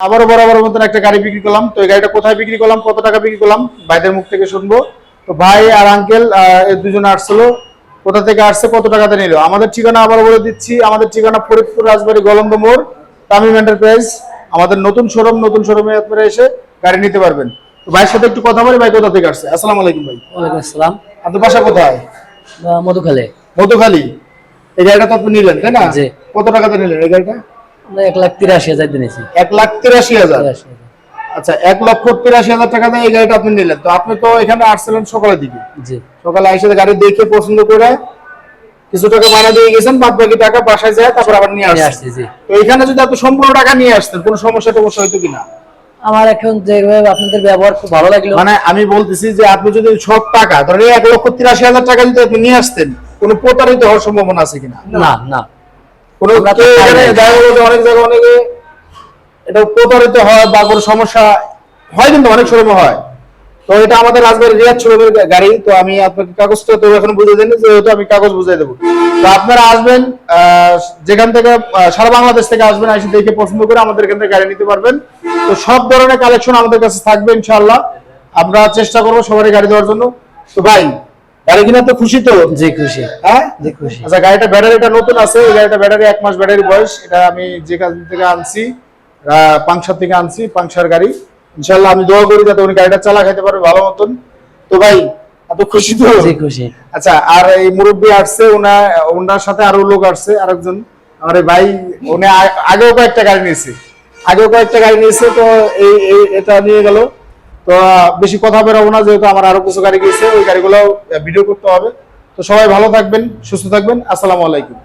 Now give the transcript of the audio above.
আবারও বরাবর মতন একটা গাড়ি বিক্রি করলাম। তো এই গাড়িটা কোথায় বিক্রি করলাম কত টাকা বিক্রি করলাম ভাইদের মুখ থেকে শুনব। তো ভাই আর আঙ্কেল দুজন আসছিল কোথা থেকে আসছে কত টাকাতে নিল? আমাদের ঠিকানা আবার বলে দিচ্ছি। আমাদের ঠিকানা ফরিদপুর রাজবাড়ি গলন্দ মোড় তামিম এন্টারপ্রাইজ। আমাদের নতুন শোরুম নতুন শোরুমে আপনারা এসে গাড়ি নিতে পারবেন। তো ভাইয়ের সাথে একটু কথা বলি ভাই কোথা থেকে আসছে? আসসালামু আলাইকুম ভাই। ওয়ালাইকুম আসসালাম। আপনার বাসা কোথায়? মধুখালে। মধুখালী। এই গাড়িটা তো আপনি নিলেন তাই না। কত টাকাতে নিলেন এই গাড়িটা? এক লাখ তিরাশি হাজার দিনেছি এক লাখ তিরাশি হাজার? আচ্ছা এক লক্ষ তিরাশি হাজার টাকা দিয়ে এই গাড়িটা আপনি নিলেন। তো আপনি তো এখানে আসছিলেন সকালের দিকে। জি। সকালে এসে গাড়ি দেখে পছন্দ করে কিছু টাকা ভাড়া দিয়ে গেছেন বাদ বাকি টাকা বাসায় যায় তারপর আবার নিয়ে আসছি জি। তো এখানে যদি আপনি সম্পূর্ণ টাকা নিয়ে আসতেন কোনো সমস্যা টমস্যা হইতো কিনা? আমার এখন যেভাবে আপনাদের ব্যবহার খুব ভালো লাগল। মানে আমি বলতেছি যে আপনি যদি সব টাকা ধরেন এক লক্ষ তিরাশি হাজার টাকা যদি আপনি নিয়ে আসতেন কোনো প্রতারিত হওয়ার সম্ভাবনা আছে কিনা? না না। কোনো অনেক জায়গায় অনেকে এটা প্রতারিত হয় বা কোনো সমস্যা হয় কিন্তু অনেক সময় হয়। তো এটা আমাদের রাজবাড়ি রিয়াদ শোরুমের গাড়ি তো আমি আপনাকে কাগজটা তো এখন বুঝে দেন যেহেতু আমি কাগজ বুঝাই দেবো। তো আপনারা আসবেন আহ, যেখান থেকে সারা বাংলাদেশ থেকে আসবেন দেখে পছন্দ করে আমাদের এখান থেকে গাড়ি নিতে পারবেন। তো সব ধরনের কালেকশন আমাদের কাছে থাকবে ইনশাআল্লাহ। আমরা চেষ্টা করব সবারই গাড়ি দেওয়ার জন্য। তো ভাই গাড়ি কিনা তো খুশি তো? জি খুশি। হ্যাঁ? জি খুশি। আচ্ছা গাড়িটা ব্যাটারিটা নতুন আছে এই গাড়িটা ব্যাটারি এক মাস ব্যাটারি বয়স। এটা আমি যেখান থেকে আনছি পাংশার থেকে আনছি পাংশার গাড়ি। ইনশাল্লাহ আমি দোয়া করি যাতে উনি গাড়িটা চালা খাইতে পারবে ভালো মতন। তো ভাই এত খুশি তো? জি খুশি। আচ্ছা আর এই মুরব্বী আসছে ওনা ওনার সাথে আরও লোক আসছে আরেকজন। আমার ভাই উনি আগেও কয়েকটা গাড়ি নিয়েছে। আগেও কয়েকটা গাড়ি নিয়েছে তো এই- এটা নিয়ে গেল। তো বেশি কথা বেরোবো না, যেহেতু আমার আরও কিছু গাড়ি গিয়েছে, ওই গাড়িগুলো ভিডিও করতে হবে। তো সবাই ভালো থাকবেন, সুস্থ থাকবেন, আসসালামু আলাইকুম।